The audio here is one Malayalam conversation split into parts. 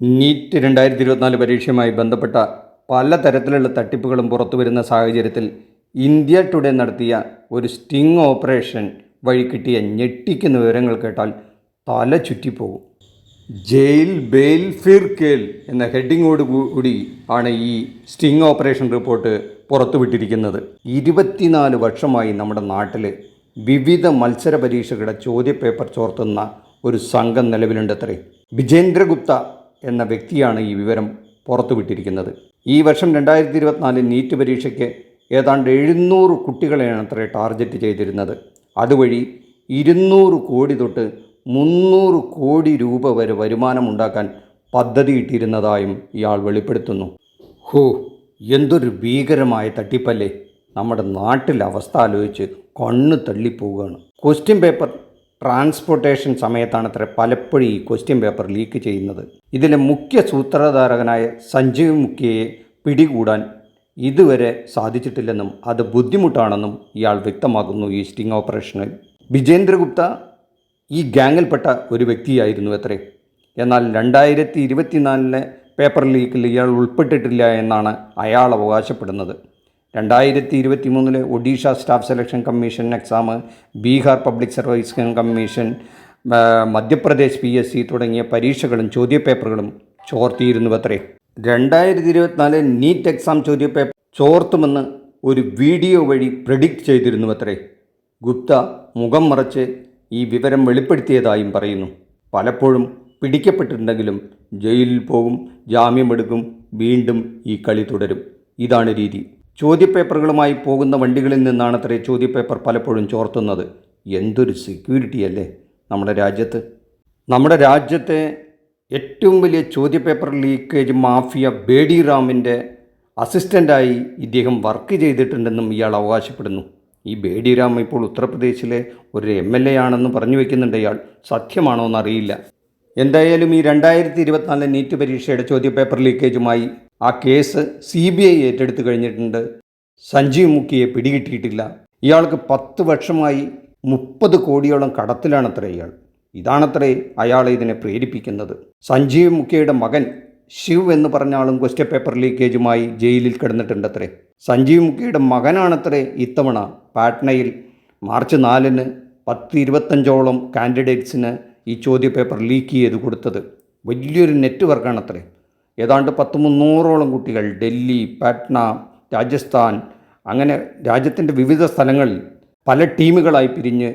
നീറ്റ് രണ്ടായിരത്തി ഇരുപത്തിനാല് പരീക്ഷയുമായി ബന്ധപ്പെട്ട പല പലതരത്തിലുള്ള തട്ടിപ്പുകളും പുറത്തു വരുന്ന സാഹചര്യത്തിൽ ഇന്ത്യ ടുഡേ നടത്തിയ ഒരു സ്റ്റിംഗ് ഓപ്പറേഷൻ വഴി കിട്ടിയ ഞെട്ടിക്കുന്ന വിവരങ്ങൾ കേട്ടാൽ തല ചുറ്റിപ്പോകും. ജയിൽ ബെയിൽ ഫിർ കേൽ എന്ന ഹെഡിങ്ങോട് കൂടി ആണ് ഈ സ്റ്റിംഗ് ഓപ്പറേഷൻ റിപ്പോർട്ട് പുറത്തുവിട്ടിരിക്കുന്നത്. ഇരുപത്തിനാല് വർഷമായി നമ്മുടെ നാട്ടിൽ വിവിധ മത്സര പരീക്ഷകളുടെ ചോദ്യപേപ്പർ ചോർത്തുന്ന ഒരു സംഘം നിലവിലുണ്ടത്രേ. വിജേന്ദ്രഗുപ്ത എന്ന വ്യക്തിയാണ് ഈ വിവരം പുറത്തുവിട്ടിരിക്കുന്നത്. ഈ വർഷം രണ്ടായിരത്തി ഇരുപത്തിനാല് നീറ്റ് പരീക്ഷയ്ക്ക് ഏതാണ്ട് എഴുന്നൂറ് കുട്ടികളെയാണ് അത്ര ടാർഗറ്റ് ചെയ്തിരുന്നത്. അതുവഴി ഇരുന്നൂറ് കോടി തൊട്ട് മുന്നൂറ് കോടി രൂപ വരെ വരുമാനമുണ്ടാക്കാൻ പദ്ധതിയിട്ടിരുന്നതായും ഇയാൾ വെളിപ്പെടുത്തുന്നു. ഹോ എന്തൊരു ഭീകരമായ തട്ടിപ്പല്ലേ. നമ്മുടെ നാട്ടിലെ അവസ്ഥ ആലോചിച്ച് കണ്ണ് തള്ളിപ്പോവുകയാണ്. ക്വസ്റ്റ്യൻ പേപ്പർ ട്രാൻസ്പോർട്ടേഷൻ സമയത്താണ് അത്ര പലപ്പോഴും ഈ ക്വസ്റ്റ്യൻ പേപ്പർ ലീക്ക് ചെയ്യുന്നത്. ഇതിലെ മുഖ്യ സൂത്രധാരകനായ സഞ്ജീവ് മുഖ്യയെ പിടികൂടാൻ ഇതുവരെ സാധിച്ചിട്ടില്ലെന്നും അത് ബുദ്ധിമുട്ടാണെന്നും ഇയാൾ വ്യക്തമാക്കുന്നു ഈ സ്റ്റിംഗ് ഓപ്പറേഷനിൽ. വിജേന്ദ്രഗുപ്ത ഈ ഗ്യാങ്ങിൽപ്പെട്ട ഒരു വ്യക്തിയായിരുന്നു അത്രേ. എന്നാൽ രണ്ടായിരത്തി ഇരുപത്തിനാലിലെ പേപ്പർ ലീക്കിൽ ഇയാൾ ഉൾപ്പെട്ടിട്ടില്ല എന്നാണ് അയാൾ അവകാശപ്പെടുന്നത്. രണ്ടായിരത്തി ഇരുപത്തി മൂന്നിലെ Odisha staff selection commission exam Bihar public service commission Madhya Pradesh P S C തുടങ്ങിയ പരീക്ഷകളും ചോദ്യപേപ്പറുകളും ചോർത്തിയിരുന്നു അത്രേ രണ്ടായിരത്തി ഇരുപത്തിനാല് നീറ്റ് എക്സാം ചോദ്യപേപ്പർ ചോർത്തുമെന്ന് ഒരു വീഡിയോ വഴി പ്രഡിക്റ്റ് ചെയ്തിരുന്നു അത്രേ ഗുപ്ത മുഖം മറച്ച് ഈ വിവരം വെളിപ്പെടുത്തിയതായും പറയുന്നു. പലപ്പോഴും പിടിക്കപ്പെട്ടിട്ടുണ്ടെങ്കിലും ജയിലിൽ പോകും ജാമ്യമെടുക്കും വീണ്ടും ഈ കളി തുടരും. ഇതാണ് രീതി. ചോദ്യപേപ്പറുകളുമായി പോകുന്ന വണ്ടികളിൽ നിന്നാണ് അത്രേ ചോദ്യപേപ്പർ പലപ്പോഴും ചോർത്തുന്നത്. എന്തൊരു സെക്യൂരിറ്റി അല്ലേ നമ്മുടെ രാജ്യത്ത്? നമ്മുടെ രാജ്യത്തെ ഏറ്റവും വലിയ ചോദ്യപേപ്പർ ലീക്കേജ് മാഫിയ ബേഡി റാമിന്റെ അസിസ്റ്റന്റായി ഇദ്ദേഹം വർക്ക് ചെയ്തിട്ടുണ്ടെന്നും ഇയാൾ അവകാശപ്പെടുന്നു. ഈ ബേഡി റാം ഇപ്പോൾ ഉത്തർപ്രദേശിലെ ഒരു എം എൽ എ ആണെന്ന് പറഞ്ഞു വയ്ക്കുന്നുണ്ട് ഇയാൾ. സത്യമാണോ എന്നറിയില്ല. എന്തായാലും ഈ രണ്ടായിരത്തി ഇരുപത്തിനാല് നീറ്റ് പരീക്ഷയുടെ ചോദ്യപേപ്പർ ലീക്കേജുമായി ആ കേസ് സി ബി ഐ ഏറ്റെടുത്തു കഴിഞ്ഞിട്ടുണ്ട്. സഞ്ജീവ് മുഖിയെ പിടികിട്ടിയിട്ടില്ല. ഇയാൾക്ക് പത്ത് വർഷമായി മുപ്പത് കോടിയോളം കടത്തിലാണത്രേ ഇയാൾ. ഇതാണത്രേ അയാളെ ഇതിനെ പ്രേരിപ്പിക്കുന്നത്. സഞ്ജീവ് മുഖിയുടെ മകൻ ശിവ് എന്ന് പറഞ്ഞ ആളും ക്വസ്റ്റ്യൻ പേപ്പർ ലീക്കേജുമായി ജയിലിൽ കിടന്നിട്ടുണ്ടത്രേ. സഞ്ജീവ് മുഖിയുടെ മകനാണത്രേ ഇത്തവണ പാട്നയിൽ മാർച്ച് നാലിന് പത്ത് ഇരുപത്തഞ്ചോളം കാൻഡിഡേറ്റ്സിന് ഈ ചോദ്യപേപ്പർ ലീക്ക് ചെയ്ത് കൊടുത്തത്. വലിയൊരു നെറ്റ്വർക്കാണത്രേ. ഏതാണ്ട് പത്ത് മുന്നൂറോളം കുട്ടികൾ ഡൽഹി പാട്ന രാജസ്ഥാൻ അങ്ങനെ രാജ്യത്തിന്റെ വിവിധ സ്ഥലങ്ങളിൽ പല ടീമുകളായി പിരിഞ്ഞ്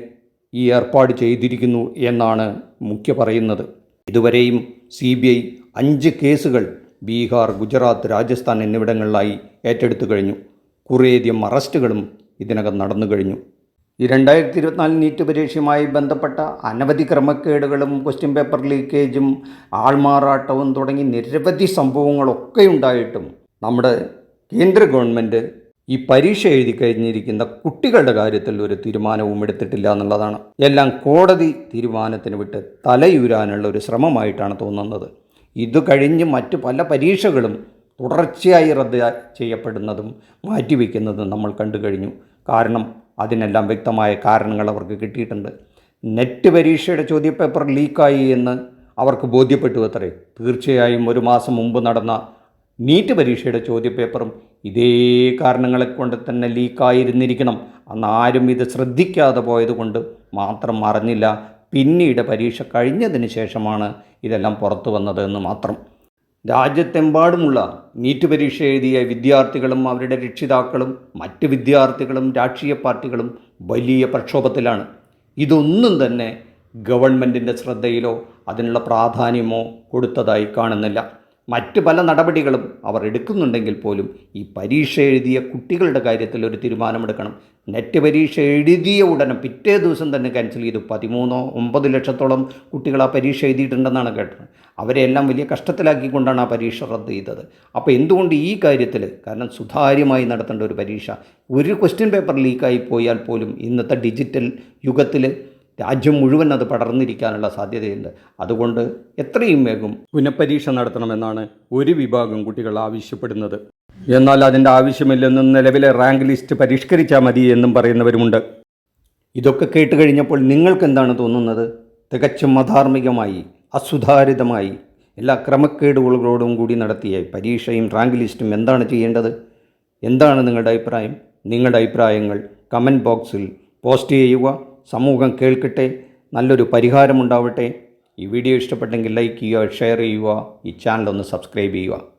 ഈ ഏർപ്പാട് ചെയ്തിരിക്കുന്നു എന്നാണ് മുഖ്യ പറയുന്നത്. ഇതുവരെയും സി ബി ഐ അഞ്ച് കേസുകൾ ബീഹാർ ഗുജറാത്ത് രാജസ്ഥാൻ എന്നിവിടങ്ങളിലായി ഏറ്റെടുത്തു കഴിഞ്ഞു. കുറേയധികം അറസ്റ്റുകളും ഇതിനകം നടന്നു കഴിഞ്ഞു. ഈ രണ്ടായിരത്തി ഇരുപത്തിനാല് നീറ്റ് പരീക്ഷയുമായി ബന്ധപ്പെട്ട അനവധി ക്രമക്കേടുകളും ക്വസ്റ്റ്യൻ പേപ്പർ ലീക്കേജും ആൾമാറാട്ടവും തുടങ്ങി നിരവധി സംഭവങ്ങളൊക്കെ ഉണ്ടായിട്ടും നമ്മുടെ കേന്ദ്ര ഗവൺമെന്റ് ഈ പരീക്ഷ എഴുതി കഴിഞ്ഞിരിക്കുന്ന കുട്ടികളുടെ കാര്യത്തിൽ ഒരു തീരുമാനവും എടുത്തിട്ടില്ല എന്നുള്ളതാണ്. എല്ലാം കോടതി തീരുമാനത്തിന് വിട്ട് തലയൂരാനുള്ള ഒരു ശ്രമമായിട്ടാണ് തോന്നുന്നത്. ഇത് കഴിഞ്ഞ് മറ്റു പല പരീക്ഷകളും തുടർച്ചയായി റദ്ദ് ചെയ്യപ്പെടുന്നതും മാറ്റിവെക്കുന്നതും നമ്മൾ കണ്ടു കഴിഞ്ഞു. കാരണം അതിനെല്ലാം വ്യക്തമായ കാരണങ്ങൾ അവർക്ക് കിട്ടിയിട്ടുണ്ട്. നെറ്റ് പരീക്ഷയുടെ ചോദ്യപേപ്പർ ലീക്കായി എന്ന് അവർക്ക് ബോധ്യപ്പെട്ടു അത്രേ തീർച്ചയായും ഒരു മാസം മുമ്പ് നടന്ന നീറ്റ് പരീക്ഷയുടെ ചോദ്യപേപ്പറും ഇതേ കാരണങ്ങളെ കൊണ്ട് തന്നെ ലീക്കായിരുന്നിരിക്കണം. അന്ന് ആരും ഇത് ശ്രദ്ധിക്കാതെ പോയതുകൊണ്ട് മാത്രം അറിഞ്ഞില്ല. പിന്നീട് പരീക്ഷ കഴിഞ്ഞതിന് ശേഷമാണ് ഇതെല്ലാം പുറത്തു വന്നത് എന്ന് മാത്രം. രാജ്യത്തെമ്പാടുമുള്ള നീറ്റ് പരീക്ഷ എഴുതിയ വിദ്യാർത്ഥികളും അവരുടെ രക്ഷിതാക്കളും മറ്റ് വിദ്യാർത്ഥികളും രാഷ്ട്രീയ പാർട്ടികളും വലിയ പ്രക്ഷോഭത്തിലാണ്. ഇതൊന്നും തന്നെ ഗവൺമെന്റിന്റെ ശ്രദ്ധയിലോ അതിനുള്ള പ്രാധാന്യമോ കൊടുത്തതായി കാണുന്നില്ല. മറ്റ് പല നടപടികളും അവർ എടുക്കുന്നുണ്ടെങ്കിൽ പോലും ഈ പരീക്ഷ എഴുതിയ കുട്ടികളുടെ കാര്യത്തിൽ ഒരു തീരുമാനമെടുക്കണം. നെറ്റ് പരീക്ഷ എഴുതിയ ഉടനെ പിറ്റേ ദിവസം തന്നെ ക്യാൻസൽ ചെയ്തു. പതിമൂന്നോ ഒമ്പത് ലക്ഷത്തോളം കുട്ടികൾ ആ പരീക്ഷ എഴുതിയിട്ടുണ്ടെന്നാണ് കേട്ടത്. അവരെ എല്ലാം വലിയ കഷ്ടത്തിലാക്കിക്കൊണ്ടാണ് ആ പരീക്ഷ റദ്ദ് ചെയ്തത്. അപ്പോൾ എന്തുകൊണ്ട് ഈ കാര്യത്തിൽ കാരണം സുതാര്യമായി നടത്തേണ്ട ഒരു പരീക്ഷ? ഒരു ക്വസ്റ്റ്യൻ പേപ്പർ ലീക്കായി പോയാൽ പോലും ഇന്നത്തെ ഡിജിറ്റൽ യുഗത്തിൽ രാജ്യം മുഴുവൻ അത് പടർന്നിരിക്കാനുള്ള സാധ്യതയുണ്ട്. അതുകൊണ്ട് എത്രയും വേഗം പുനഃപരീക്ഷ നടത്തണമെന്നാണ് ഒരു വിഭാഗം കുട്ടികൾ ആവശ്യപ്പെടുന്നത്. എന്നാൽ അതിന്റെ ആവശ്യമില്ലെന്നും നിലവിലെ റാങ്ക് ലിസ്റ്റ് പരിഷ്കരിച്ചാൽ മതി എന്നും പറയുന്നവരുമുണ്ട്. ഇതൊക്കെ കേട്ട് കഴിഞ്ഞപ്പോൾ നിങ്ങൾക്ക് എന്താണ് തോന്നുന്നത്? തികച്ചും അധാർമികമായി അസുധാരിതമായി എല്ലാ ക്രമക്കേടുകളോടും കൂടി നടത്തിയ പരീക്ഷയും റാങ്ക് ലിസ്റ്റും എന്താണ് ചെയ്യേണ്ടത്? എന്താണ് നിങ്ങളുടെ അഭിപ്രായം? നിങ്ങളുടെ അഭിപ്രായങ്ങൾ കമന്റ് ബോക്സിൽ പോസ്റ്റ് ചെയ്യുക. സമൂഹം കേൾക്കട്ടെ നല്ലൊരു പരിഹാരമുണ്ടാവട്ടെ ഈ വീഡിയോ ഇഷ്ടപ്പെട്ടെങ്കിൽ ലൈക്ക് ചെയ്യുക ഷെയർ ചെയ്യുക ഈ ചാനൽ ഒന്ന് സബ്സ്ക്രൈബ് ചെയ്യുക.